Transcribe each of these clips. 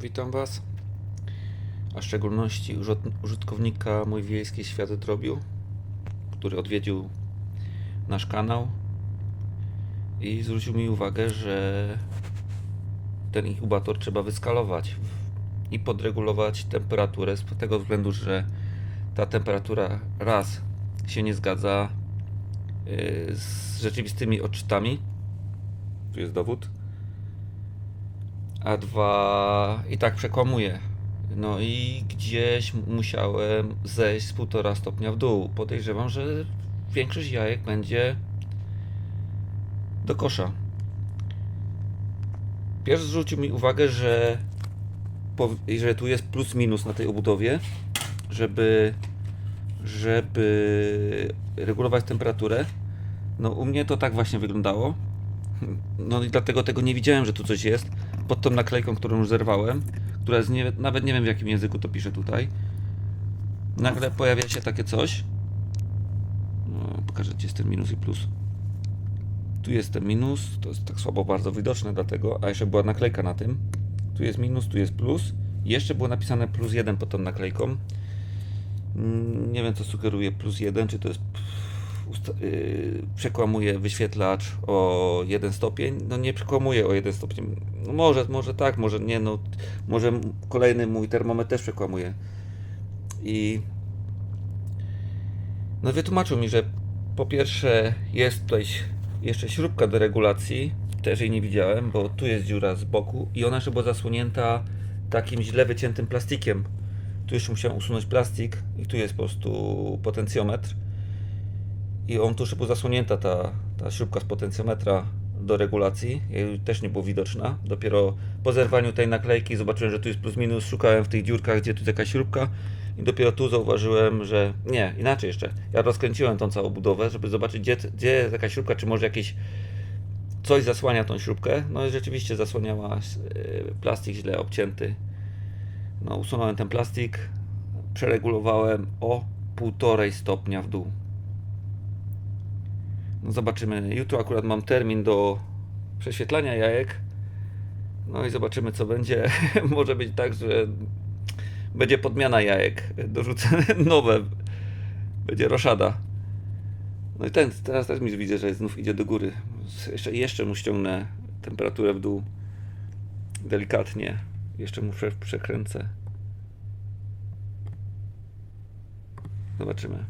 witam Was, a w szczególności użyt- użytkownika Mój Wiejski Świat Drobiu, który odwiedził nasz kanał i zwrócił mi uwagę, że ten inkubator trzeba wyskalować i podregulować temperaturę z tego względu, że ta temperatura raz się nie zgadza yy, z rzeczywistymi odczytami. Tu jest dowód a dwa i tak przekłamuje. No i gdzieś musiałem zejść z półtora stopnia w dół. Podejrzewam, że większość jajek będzie do kosza. Pierwszy zwrócił mi uwagę, że, że tu jest plus minus na tej obudowie, żeby, żeby regulować temperaturę. No u mnie to tak właśnie wyglądało. No i dlatego tego nie widziałem, że tu coś jest. Pod tą naklejką, którą już zerwałem, która jest nie, nawet nie wiem w jakim języku to pisze tutaj. Nagle pojawia się takie coś. No, pokażę Ci jest ten minus i plus. Tu jest ten minus, to jest tak słabo bardzo widoczne dlatego, a jeszcze była naklejka na tym. Tu jest minus, tu jest plus. I jeszcze było napisane plus 1 pod tą naklejką. Mm, Nie wiem co sugeruje plus 1, czy to jest przekłamuje wyświetlacz o 1 stopień. No nie przekłamuje o 1 stopień. No może, może tak, może nie, no może kolejny mój termometr też przekłamuje. I no wytłumaczył mi, że po pierwsze jest tutaj jeszcze śrubka do regulacji, też jej nie widziałem, bo tu jest dziura z boku i ona jeszcze była zasłonięta takim źle wyciętym plastikiem. Tu jeszcze musiałem usunąć plastik i tu jest po prostu potencjometr i on tu był zasłonięta ta, ta śrubka z potencjometra do regulacji, jej też nie było widoczna. Dopiero po zerwaniu tej naklejki zobaczyłem, że tu jest plus minus, szukałem w tych dziurkach, gdzie tu jest jakaś śrubka i dopiero tu zauważyłem, że nie, inaczej jeszcze. Ja rozkręciłem tą całą budowę, żeby zobaczyć, gdzie, gdzie jest jakaś śrubka, czy może jakieś coś zasłania tą śrubkę. No i rzeczywiście zasłaniała e, plastik źle obcięty. No usunąłem ten plastik, przeregulowałem o 1,5 stopnia w dół. No zobaczymy. Jutro akurat mam termin do prześwietlania jajek. No i zobaczymy co będzie. Może być tak, że będzie podmiana jajek. Dorzucę nowe. Będzie roszada. No i ten, teraz też mi widzę, że znów idzie do góry. Jeszcze, jeszcze mu ściągnę temperaturę w dół. Delikatnie. Jeszcze mu prze- przekręcę. Zobaczymy.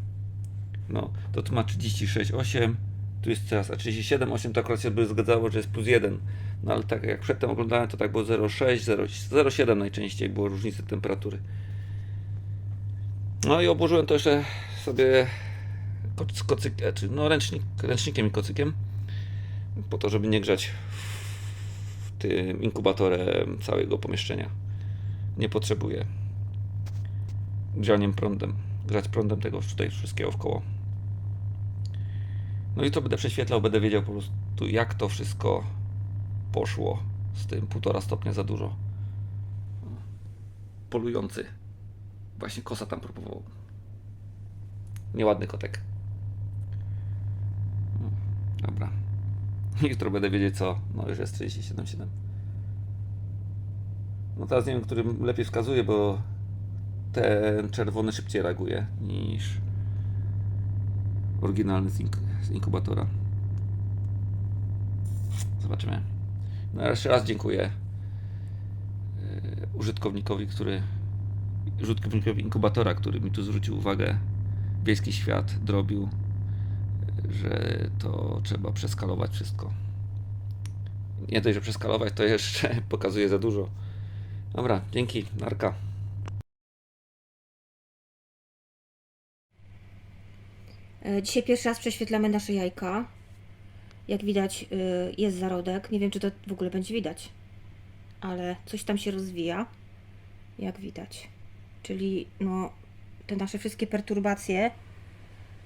No, to tu ma 36,8, tu jest teraz, a 37,8 to akurat się by zgadzało, że jest plus 1. No ale tak jak przedtem oglądałem, to tak było 0,6, 0 0,7 najczęściej było różnicy temperatury. No i obłożyłem to jeszcze sobie koc, kocyk, czy no ręcznik, ręcznikiem i kocykiem, po to, żeby nie grzać w tym inkubatorem całego pomieszczenia. Nie potrzebuję grzaniem prądem, grzać prądem tego tutaj wszystkiego w koło. No i to będę prześwietlał, będę wiedział po prostu jak to wszystko poszło z tym półtora stopnia za dużo. Polujący. Właśnie kosa tam próbował. Nieładny kotek. No, Dobra. Jutro będę wiedzieć co. No już jest 37,7. No teraz nie wiem, którym lepiej wskazuje, bo ten czerwony szybciej reaguje niż oryginalny z, ink- z inkubatora. Zobaczymy. No jeszcze raz dziękuję yy, użytkownikowi, który użytkownikowi inkubatora, który mi tu zwrócił uwagę wiejski świat drobił, yy, że to trzeba przeskalować wszystko. Nie dość, że przeskalować, to jeszcze pokazuje za dużo. Dobra, dzięki, narka. Dzisiaj pierwszy raz prześwietlamy nasze jajka. Jak widać, y, jest zarodek. Nie wiem, czy to w ogóle będzie widać, ale coś tam się rozwija, jak widać. Czyli no, te nasze wszystkie perturbacje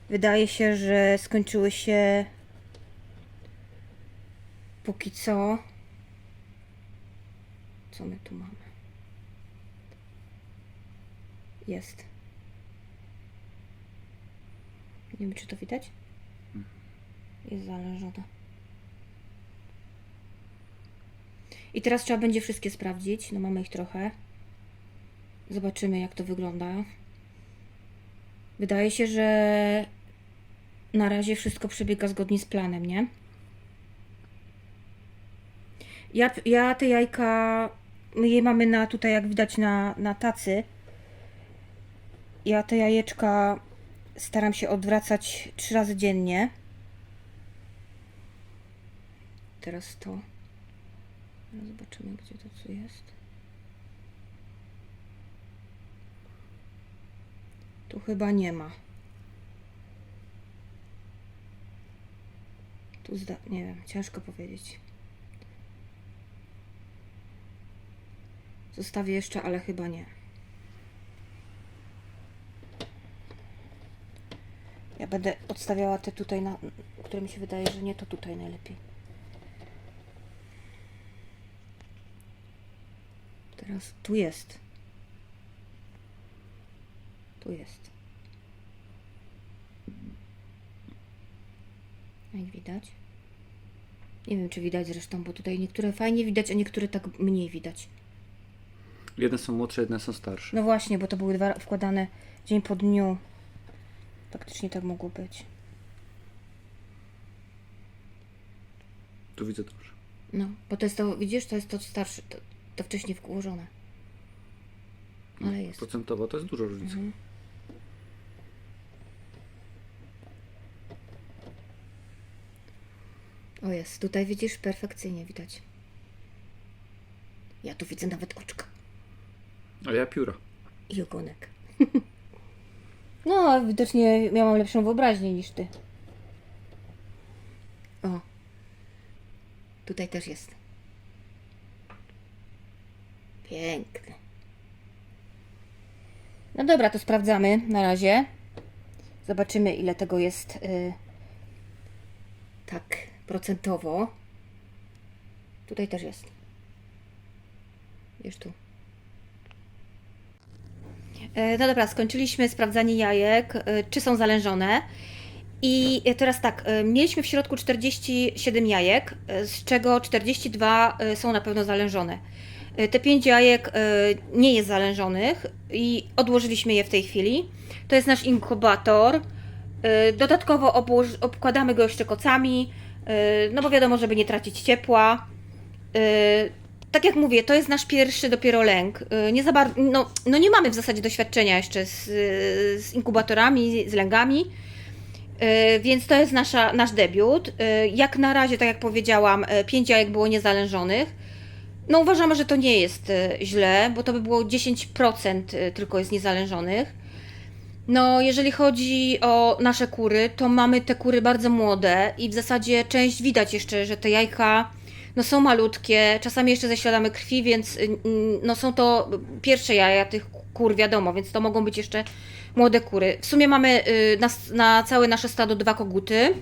wydaje się, że skończyły się póki co. Co my tu mamy? Jest. Nie wiem, czy to widać. Jest zależone. I teraz trzeba będzie wszystkie sprawdzić. No mamy ich trochę. Zobaczymy, jak to wygląda. Wydaje się, że na razie wszystko przebiega zgodnie z planem, nie? Ja, ja te jajka, my je mamy na tutaj, jak widać na, na tacy. Ja te jajeczka staram się odwracać trzy razy dziennie. Teraz to. Zobaczymy, gdzie to co jest. Tu chyba nie ma. Tu zda... nie wiem, ciężko powiedzieć. Zostawię jeszcze, ale chyba nie. Będę odstawiała te tutaj, na, które mi się wydaje, że nie to tutaj najlepiej. Teraz tu jest. Tu jest. Jak widać. Nie wiem, czy widać zresztą, bo tutaj niektóre fajnie widać, a niektóre tak mniej widać. Jedne są młodsze, jedne są starsze. No właśnie, bo to były dwa wkładane dzień po dniu. Faktycznie tak mogło być. Tu widzę dobrze. No, bo to jest to, widzisz, to jest to starsze, to, to wcześniej włożone. Ale jest. Procentowo to jest dużo różnicy. Mhm. O jest, tutaj widzisz, perfekcyjnie widać. Ja tu widzę nawet oczka A ja pióra. i ogonek. No, widocznie miałam lepszą wyobraźnię niż ty. O. Tutaj też jest. Piękne. No dobra, to sprawdzamy na razie. Zobaczymy, ile tego jest y, tak procentowo. Tutaj też jest. Wiesz tu. E, No dobra, skończyliśmy sprawdzanie jajek, e, czy są zalężone. I teraz tak, e, mieliśmy w środku 47 jajek, z czego 42 e, są na pewno zalężone. Te 5 jajek nie jest zalężonych i odłożyliśmy je w tej chwili. To jest nasz inkubator. Dodatkowo obkładamy go jeszcze kocami, no bo wiadomo, żeby nie tracić ciepła. Tak jak mówię, to jest nasz pierwszy dopiero lęk. Y, Nie za bardzo, no, no nie mamy w zasadzie doświadczenia jeszcze z, y, z inkubatorami, z lęgami, Y, więc to jest nasza, nasz debiut. Jak na razie, tak jak powiedziałam, pięć jajek było niezalężonych. No uważamy, że to nie jest źle, bo to by było 10% y, tylko jest niezalężonych. No, jeżeli chodzi o nasze kury, to mamy te kury bardzo młode i w zasadzie część widać jeszcze, że te jajka no, są malutkie, czasami jeszcze ze śladami krwi, więc y, no, są to pierwsze jaja tych kur, wiadomo, więc to mogą być jeszcze młode kury. W sumie mamy y, na, na całe nasze stado dwa koguty.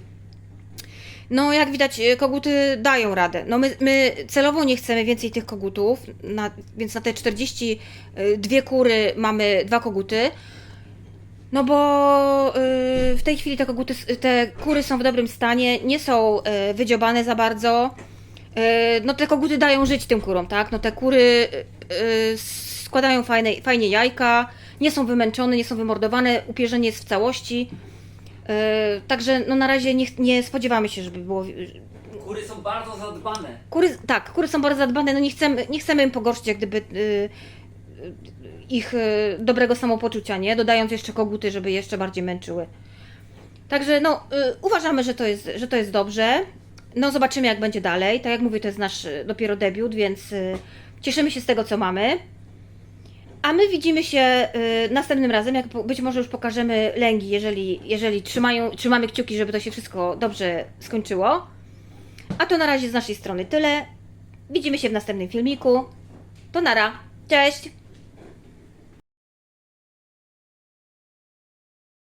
No, jak widać, y, koguty dają radę. No, my, my celowo nie chcemy więcej tych kogutów, na, więc na te 42 kury mamy dwa koguty. No bo w tej chwili te koguty, te kury są w dobrym stanie, nie są wydziobane za bardzo. Y, no te koguty dają żyć tym kurom, tak? No te kury y, y, składają fajne, fajnie jajka, nie są wymęczone, nie są wymordowane, upierzenie jest w całości. Także no na razie nie, nie spodziewamy się, żeby było... Kury są bardzo zadbane. Kury, tak, kury są bardzo zadbane, no nie chcemy, nie chcemy im pogorszyć jak gdyby ich dobrego samopoczucia, nie? Dodając jeszcze koguty, żeby jeszcze bardziej męczyły. Także no, uważamy, że to, jest, że to jest dobrze. No zobaczymy jak będzie dalej. Tak jak mówię, to jest nasz y, dopiero debiut, więc y, cieszymy się z tego, co mamy. A my widzimy się y, następnym razem, jak być może już pokażemy lęgi, jeżeli, jeżeli trzymają, trzymamy kciuki, żeby to się wszystko dobrze skończyło. A to na razie z naszej strony tyle. Widzimy się w następnym filmiku. To nara. Cześć!